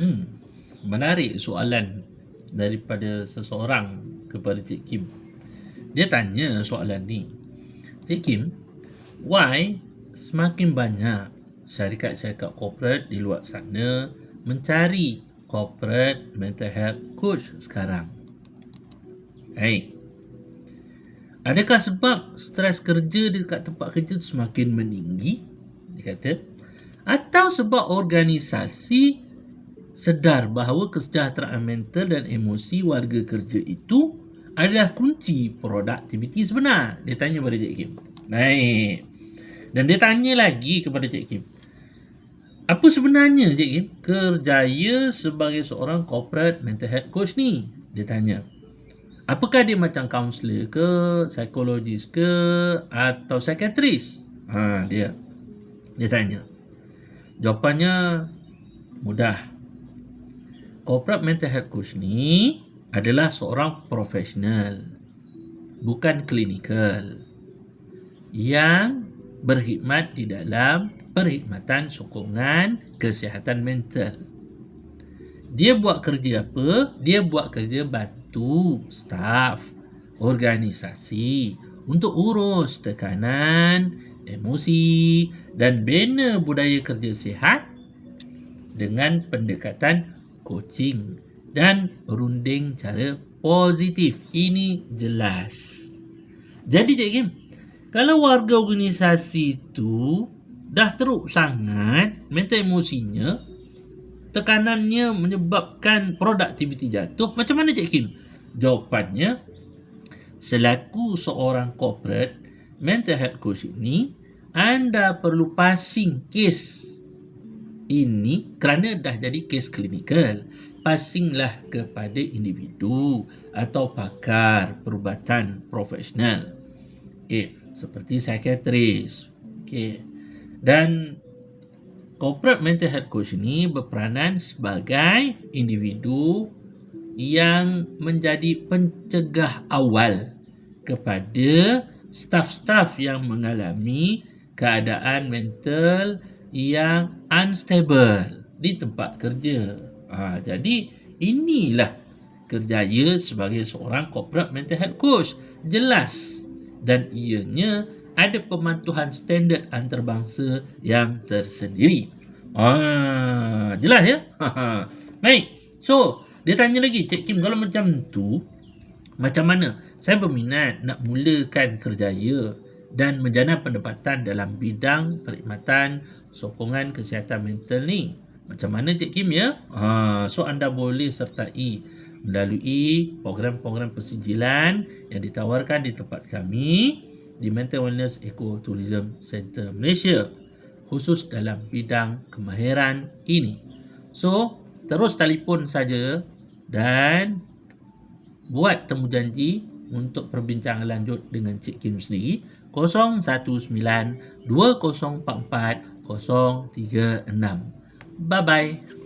Hmm, menarik soalan daripada seseorang kepada Cik Kim. Dia tanya soalan ni. Cik Kim, why semakin banyak syarikat-syarikat korporat di luar sana mencari corporate mental health coach sekarang? Hey, adakah sebab stres kerja dekat tempat kerja tu semakin meninggi? Dia kata, atau sebab organisasi sedar bahawa kesejahteraan mental dan emosi warga kerja itu adalah kunci produktiviti sebenar. Dia tanya kepada Cik Kim. Baik. Dan dia tanya lagi kepada Cik Kim. Apa sebenarnya Cik Kim kerjaya sebagai seorang corporate mental health coach ni? Dia tanya. Apakah dia macam kaunselor ke, psikologis ke atau psikiatris? Ha, dia. Dia tanya. Jawapannya mudah. Corporate mental health coach ni adalah seorang profesional bukan klinikal yang berkhidmat di dalam perkhidmatan sokongan kesihatan mental. Dia buat kerja apa? Dia buat kerja bantu staf organisasi untuk urus tekanan, emosi dan bina budaya kerja sihat dengan pendekatan coaching dan runding cara positif. Ini jelas. Jadi Cik Kim, kalau warga organisasi tu dah teruk sangat mental emosinya, tekanannya menyebabkan produktiviti jatuh, macam mana Cik Kim? Jawapannya, selaku seorang corporate mental health coach ini, anda perlu passing case ini kerana dah jadi kes klinikal passinglah kepada individu atau pakar perubatan profesional. Okey seperti psikiatris. Okey. Dan corporate mental health coach ini berperanan sebagai individu yang menjadi pencegah awal kepada staf-staf yang mengalami keadaan mental yang unstable di tempat kerja. Ha, jadi inilah kerjaya sebagai seorang corporate mental health coach. Jelas dan ianya ada pemantauan standard antarabangsa yang tersendiri. Ah, jelas ya? Baik. So, dia tanya lagi, Cik Kim, kalau macam tu, macam mana? Saya berminat nak mulakan kerjaya dan menjana pendapatan dalam bidang perkhidmatan sokongan kesihatan mental ni. Macam mana Cik Kim ya? Ha, so anda boleh sertai melalui program-program persijilan yang ditawarkan di tempat kami di Mental Wellness Eco Tourism Center Malaysia khusus dalam bidang kemahiran ini. So, terus telefon saja dan buat temu janji untuk perbincangan lanjut dengan Cik Kim sendiri 019 2044 036. Bye bye.